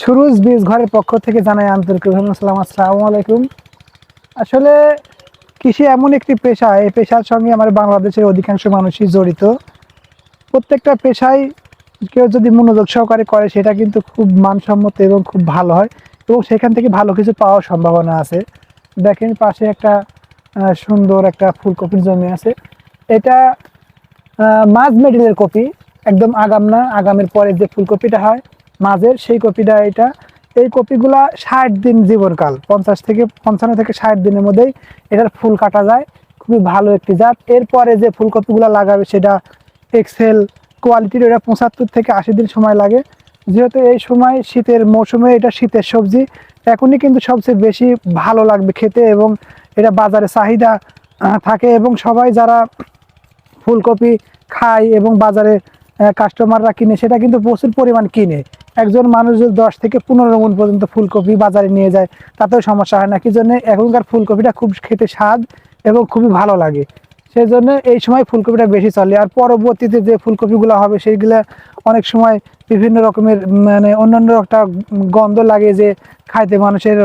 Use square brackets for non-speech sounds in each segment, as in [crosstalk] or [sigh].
সুরুজ বীজ ঘরের পক্ষ থেকে জানাই আন্তরিক সালাম আসসালামু আলাইকুম। আসলে কৃষি এমন একটি পেশা, এই পেশার সঙ্গে আমার বাংলাদেশের অধিকাংশ মানুষই জড়িত। প্রত্যেকটা পেশায় কেউ যদি মনোযোগ সহকারে করে, সেটা কিন্তু খুব মানসম্মত এবং খুব ভালো হয় এবং সেখান থেকে ভালো কিছু পাওয়ার সম্ভাবনা আছে। দেখেন, পাশে একটা সুন্দর একটা ফুলকপির জমি আছে। এটা মাঝ মেডিলের কপি, একদম আগাম না, আগামের পরে যে ফুলকপিটা হয় মাঝের সেই কপিটা এটা, এই কপিগুলা ষাট দিন জীবনকাল, পঞ্চাশ থেকে পঞ্চান্ন থেকে ষাট দিনের মধ্যেই এটার ফুল কাটা যায়। খুবই ভালো একটি জাত। এরপরে যে ফুলকপিগুলো লাগাবে সেটা এক্সেল কোয়ালিটির এটা পঁচাত্তর থেকে আশি দিন সময় লাগে। যেহেতু এই সময় শীতের মৌসুমে এটা শীতের সবজি, এখনই কিন্তু সবচেয়ে বেশি ভালো লাগবে খেতে এবং এটা বাজারে চাহিদা থাকে এবং সবাই যারা ফুলকপি খায় এবং বাজারে কাস্টমাররা কিনে, সেটা কিন্তু প্রচুর পরিমাণ কিনে। একজন মানুষ যদি দশ থেকে পনেরো মন পর্যন্ত ফুলকপি বাজারে নিয়ে যায়, তাতেও সমস্যা হয় না। কি জন্য? এখনকার ফুলকপিটা খুব খেতে স্বাদ এবং খুবই ভালো লাগে। সেই জন্য এই সময় ফুলকপিটা বেশি চলে। আর পরবর্তীতে যে ফুলকপিগুলো হবে, সেইগুলা অনেক সময় বিভিন্ন রকমের মানে অন্যান্য একটা গন্ধ লাগে যে খাইতে মানুষের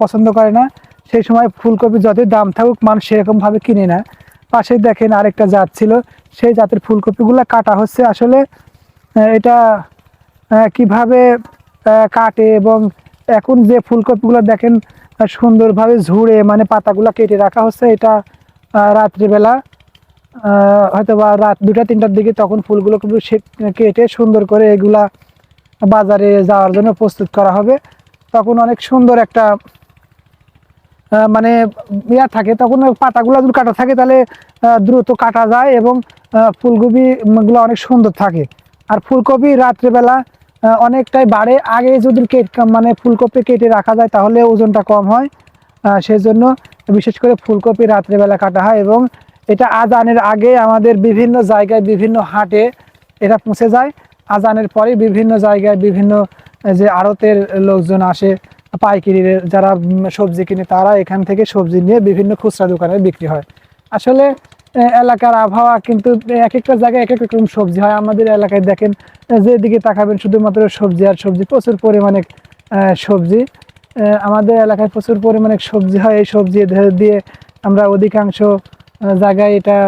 পছন্দ করে না। সেই সময় ফুলকপি যতই দাম থাকুক, মানুষ সেরকমভাবে কিনে না। পাশে দেখেন আরেকটা জাত ছিল। সেই জাতের ফুলকপিগুলো কাটা হচ্ছে। আসলে এটা কীভাবে কাটে এবং এখন যে ফুলকপিগুলো দেখেন সুন্দরভাবে ঝুড়ে মানে পাতাগুলো কেটে রাখা হচ্ছে, এটা রাত্রিবেলা হয়তো বা রাত দুটা, তিনটার দিকে তখন ফুলগুলো সে- কেটে সুন্দর করে এগুলা বাজারে যাওয়ার জন্য প্রস্তুত করা হবে। তখন অনেক সুন্দর একটা মানে ইয়া থাকে, তখন পাতাগুলো যদি কাটা থাকে তাহলে দ্রুত কাটা যায় এবং ফুলকপিগুলো অনেক সুন্দর থাকে। আর ফুলকপি রাত্রেবেলা অনেকটাই বাড়ে। আগে যদি মানে ফুলকপি কেটে রাখা যায়, তাহলে ওজনটা কম হয়। সেই জন্য বিশেষ করে ফুলকপি রাত্রেবেলা কাটা হয় এবং এটা আজানের আগে আমাদের বিভিন্ন জায়গায় বিভিন্ন হাটে এটা পৌঁছে যায়। আজানের পরে বিভিন্ন জায়গায় বিভিন্ন যে আড়তের লোকজন আসে পাইকারির যারা সবজি কিনে, তারা এখান থেকে সবজি নিয়ে বিভিন্ন খুচরা দোকানে বিক্রি হয়। আসলে এলাকার আবহাওয়া কিন্তু এক একটা জায়গায় এক এক রকম সবজি হয়। আমাদের এলাকায় দেখেন যেদিকে তাকাবেন, শুধুমাত্র সবজি আর সবজি, প্রচুর পরিমাণে সবজি। আমাদের এলাকায় প্রচুর পরিমাণে সবজি হয়। এই সবজি দিয়ে আমরা অধিকাংশ জায়গায় এটা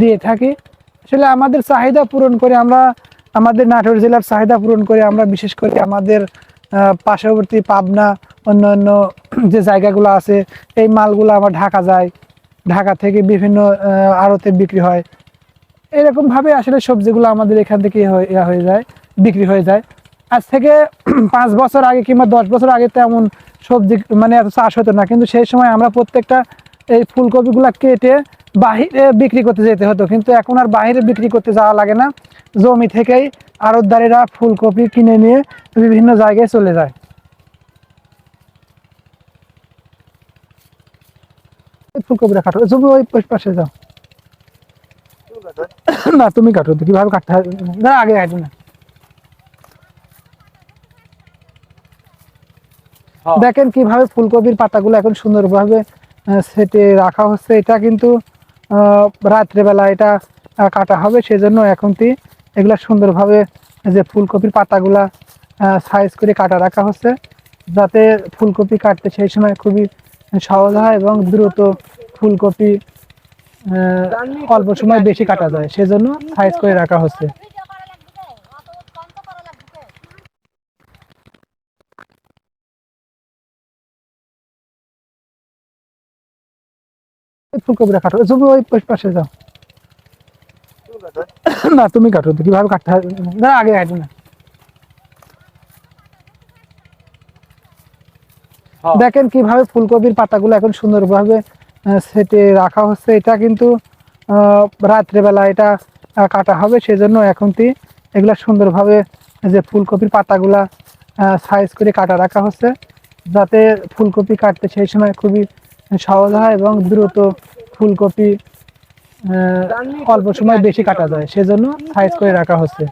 দিয়ে থাকি। আসলে আমাদের চাহিদা পূরণ করে আমরা, আমাদের নাটোর জেলার চাহিদা পূরণ করে আমরা, বিশেষ করে আমাদের পার্শ্ববর্তী পাবনা, অন্যান্য [clears throat] যে জায়গাগুলো আছে, এই মালগুলো আমার ঢাকা যায়। ঢাকা থেকে বিভিন্ন আড়তে বিক্রি হয়। এরকম ভাবে আসলে সবজিগুলো আমাদের এখান থেকে হয়ে- যায়, বিক্রি হয়ে যায়। আজ থেকে [clears throat] পাঁচ বছর আগে কিংবা দশ বছর আগে তেমন সবজি মানে এত চাষ হতো না। কিন্তু সেই সময় আমরা প্রত্যেকটা এই ফুলকপিগুলা কেটে বাহিরে বিক্রি করতে যেতে হতো। কিন্তু এখন আর বাইরে বিক্রি করতে যাওয়া লাগে না। জমি থেকেই আড়তদারেরা ফুলকপি কিনে নিয়ে বিভিন্ন জায়গায় চলে যায়। ফুলকপিটা কাটো। জমি ওই পাশে যাও। না তুমি কাটো তো কীভাবে কাটতে হয়। না আগে কাটো না। দেখেন কীভাবে ফুলকপির পাতাগুলো এখন সুন্দরভাবে সেটে রাখা হচ্ছে। এটা কিন্তু রাত্রেবেলা এটা কাটা হবে। সেজন্য এখন তি এগুলা সুন্দরভাবে যে ফুলকপির পাতাগুলা সাইজ করে কাটা রাখা হচ্ছে যাতে ফুলকপি কাটতে সেই সময় খুবই সহজ হয় এবং দ্রুত ফুলকপি অল্প সময় বেশি কাটা যায় সেজন্য সাইজ করে রাখা হচ্ছে। ফুলকপিটা কাটো। ওই পাশে যাও। না তুমি কাটো কীভাবে কাটতে হয়? না আগে কাটো না। দেখেন কীভাবে ফুলকপির পাতাগুলো এখন সুন্দরভাবে সেটে রাখা হচ্ছে। এটা কিন্তু রাত্রেবেলা এটা কাটা হবে। সেজন্য এখন তি এগুলা সুন্দরভাবে যে ফুলকপির পাতাগুলা সাইজ করে কাটা রাখা হচ্ছে। যাতে ফুলকপি কাটতে সেই সময় খুবই সহজ হয় এবং দ্রুত ফুলকপি অল্প সময় বেশি কাটা যায়। সেজন্য সাইজ করে রাখা হচ্ছে।